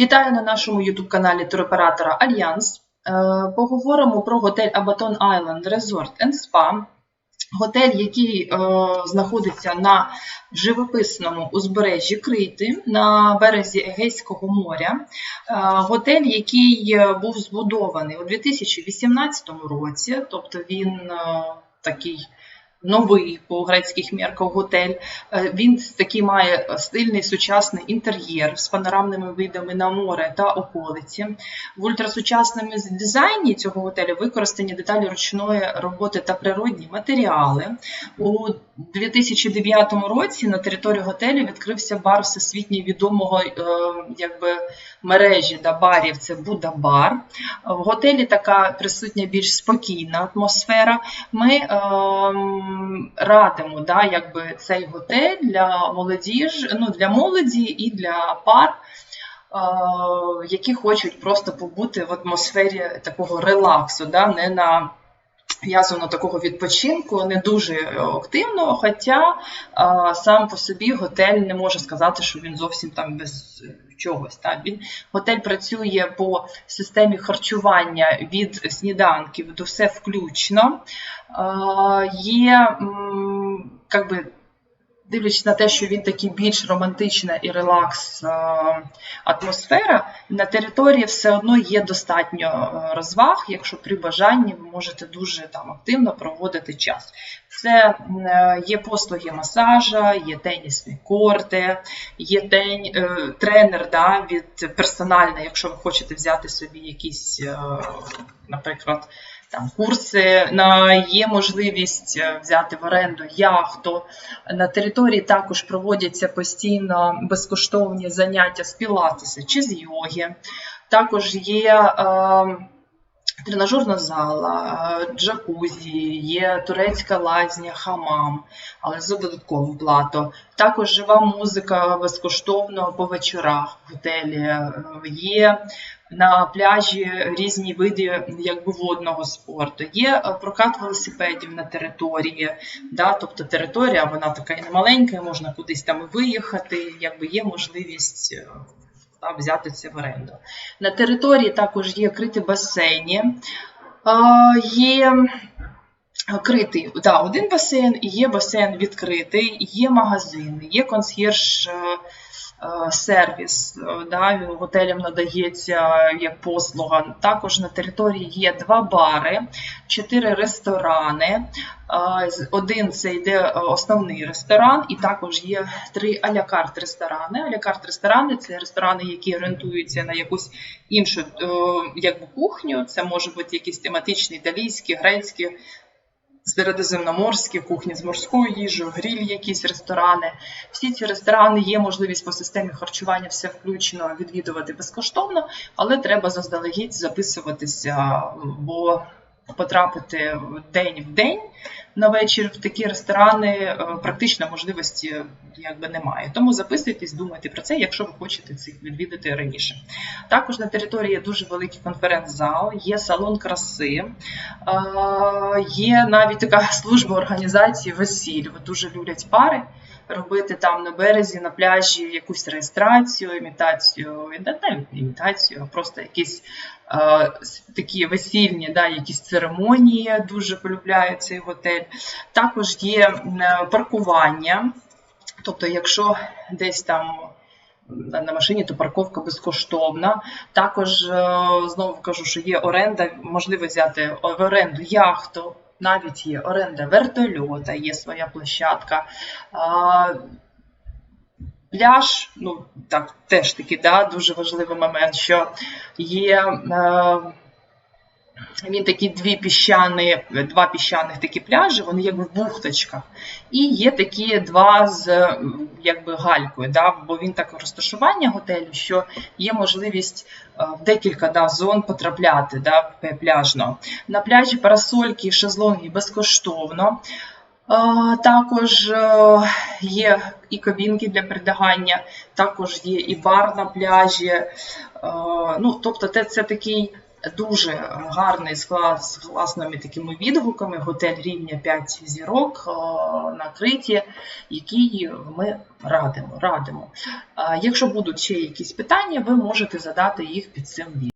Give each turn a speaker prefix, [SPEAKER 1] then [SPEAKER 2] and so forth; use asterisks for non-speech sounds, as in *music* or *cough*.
[SPEAKER 1] Вітаю на нашому YouTube-каналі туроператора Альянс. Е, Поговоримо про готель Abaton Island Resort and Spa. Готель, який е, знаходиться на живописному узбережжі Крити на березі Егейського моря. Е, готель, який був збудований у 2018 році, тобто він такий новий по грецьких мірках готель. Е, Він такий має стильний сучасний інтер'єр з панорамними видами на море та околиці. В ультрасучасному дизайні цього готелю використані деталі ручної роботи та природні матеріали. У 2009 році на території готелю відкрився бар всесвітньо відомого е, якби, мережі да, барів. Це Буда Бар. В готелі така присутня більш спокійна атмосфера. Ми ем, радимо да, якби, цей готель для молодіж, ну, для молоді і для пар, е, які хочуть просто побути в атмосфері такого релаксу, да, не на в'язано такого відпочинку, не дуже активного, хоча а, сам по собі готель не може сказати, що він зовсім там без чогось. Та. Він, готель працює по системі харчування від сніданків до все включно. А, є м, как би, Дивлячись на те, що він такий більш романтична і релакс е, атмосфера, на території все одно є достатньо е, розваг, якщо при бажанні ви можете дуже там активно проводити час. Це е, є послуги масажа, є тенісні корти, є тен, е, тренер да, від персональний, якщо ви хочете взяти собі якісь, наприклад, там курси, на є можливість е, взяти в оренду яхту. На території також проводяться постійно безкоштовні заняття з пілатеса чи з йоги. Також є е, тренажерна зала, е, джакузі, є турецька лазня, хамам, але за додаткову плату. Також жива музика безкоштовно по вечорах в готелі. Е, Є на пляжі різні види якби, водного спорту. Є е, прокат велосипедів на території, да, тобто територія вона така і не маленька, можна кудись там виїхати, якби є можливість та, взяти це в оренду. На території також є криті басейні, е, є критий да, один басейн, є басейн відкритий, є магазини, є консьєрж. Е, Сервіс е, да, готелям надається як послуга. Також на території є два бари, чотири ресторани. Е, Один це йде основний ресторан, і також є три алякарт ресторани. Алякарт ресторани це ресторани, які орієнтуються на якусь іншу якби, кухню. Це може бути якісь тематичні італійські, грецькі, середземноморські кухні з морською їжею, гріль, якісь ресторани. Всі ці ресторани є можливість по системі харчування все включено відвідувати безкоштовно, але треба заздалегідь записуватися, бо потрапити день в день на вечір в такі ресторани е, практично можливості якби немає. Тому записуйтесь, думайте про це, якщо ви хочете цих відвідати раніше. Також на території є дуже великий конференц-зал, є салон краси, е, є навіть така *laughs* служба організації весіль. Дуже люблять пари. Робити там на березі, на пляжі якусь реєстрацію, імітацію, не не імітацію, а просто якісь е, такі весільні, да, якісь церемонії дуже полюбляє цей готель. Також є е, паркування. Тобто, якщо десь там на машині, то парковка безкоштовна. Також е, знову кажу, що є оренда, можливо взяти в оренду яхту. Навіть є оренда вертольота, є своя площадка. Пляж, ну так, теж таки, да, дуже важливий момент, що є е, він такі дві піщани, два піщаних такі пляжі, вони якби в бухточках. І є такі два з якби галькою, да, бо він так розташування готелю, що є можливість е, в декілька да, зон потрапляти да, пляжно. На пляжі парасольки шезлонги безкоштовно. Е, Також е, є і кабінки для передягання, також є і бар на пляжі. Ну, тобто, це такий дуже гарний склад з класними такими відгуками. Готель рівня 5 зірок накриті, які ми радимо. радимо. Е, Якщо будуть ще якісь питання, ви можете задати їх під цим відео.